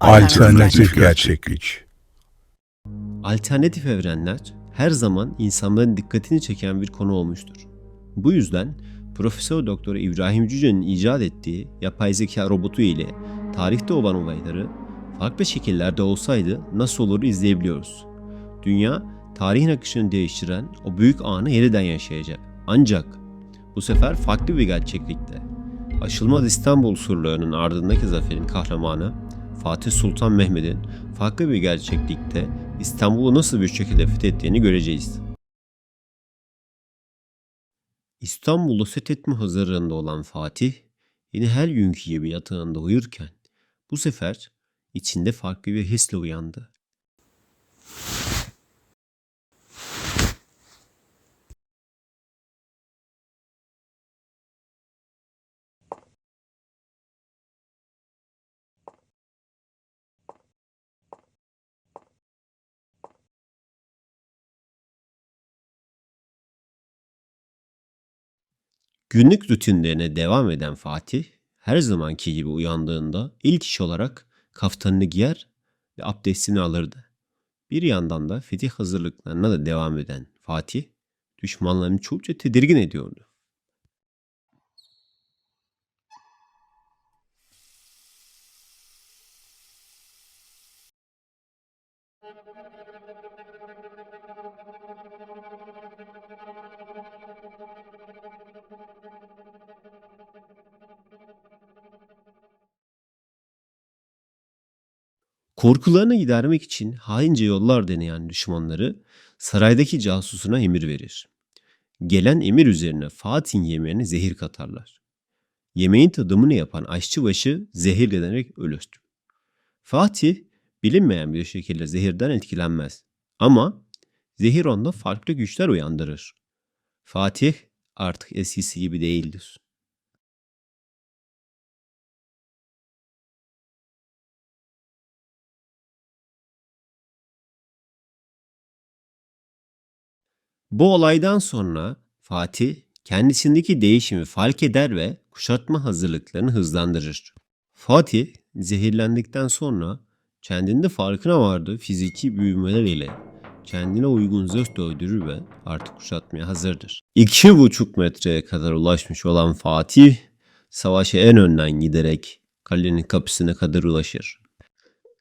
Alternatif gerçeklik. Alternatif evrenler her zaman insanların dikkatini çeken bir konu olmuştur. Bu yüzden Profesör Doktor İbrahim Cüce'nin icat ettiği yapay zeka robotu ile tarihte olan olayları farklı şekillerde olsaydı nasıl olur izleyebiliyoruz. Dünya tarihin akışını değiştiren o büyük anı yeniden yaşayacak. Ancak bu sefer farklı bir gerçeklikte. Aşılmaz İstanbul surlarının ardındaki zaferin kahramanı Fatih Sultan Mehmet'in farklı bir gerçeklikte İstanbul'u nasıl bir şekilde fethettiğini göreceğiz. İstanbul'u fethetme hazırlığında olan Fatih, yine her günkü gibi yatağında uyurken bu sefer içinde farklı bir hisle uyandı. Günlük rutinlerine devam eden Fatih, her zamanki gibi uyandığında ilk iş olarak kaftanını giyer ve abdestini alırdı. Bir yandan da fetih hazırlıklarına da devam eden Fatih, düşmanlarını çokça tedirgin ediyordu. Korkularını gidermek için haince yollar deneyen düşmanları saraydaki casusuna emir verir. Gelen emir üzerine Fatih'in yemeğine zehir katarlar. Yemeğin tadımını yapan aşçıbaşı zehirlenerek ölür. Fatih bilinmeyen bir şekilde zehirden etkilenmez. Ama zehir onda farklı güçler uyandırır. Fatih artık eskisi gibi değildir. Bu olaydan sonra Fatih kendisindeki değişimi fark eder ve kuşatma hazırlıklarını hızlandırır. Fatih zehirlendikten sonra kendinde farkına vardığı fiziki büyümeler ile kendine uygun zırh döydürür ve artık kuşatmaya hazırdır. İki buçuk metreye kadar ulaşmış olan Fatih savaşa en önden giderek kalenin kapısına kadar ulaşır.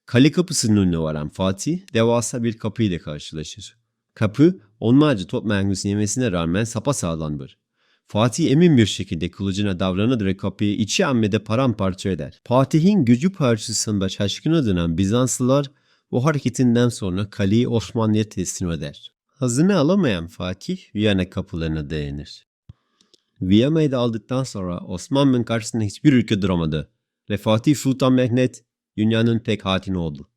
Kale kapısının önüne varan Fatih devasa bir kapı ile karşılaşır. Kapı onlarca top mermisini yemesine rağmen sapasağlamdır. Fatih emin bir şekilde kılıcına davranır ve kapıyı içi ammede paramparça eder. Fatih'in gücü karşısında şaşkına dönen Bizanslılar bu hareketinden sonra kaleyi Osmanlı'ya teslim eder. Hazine alamayan Fatih Viyana kapılarına dayanır. Viyana'yı da aldıktan sonra Osmanlı'nın karşısında hiçbir ülke duramadı ve Fatih Sultan Mehmet dünyanın tek hatini oldu.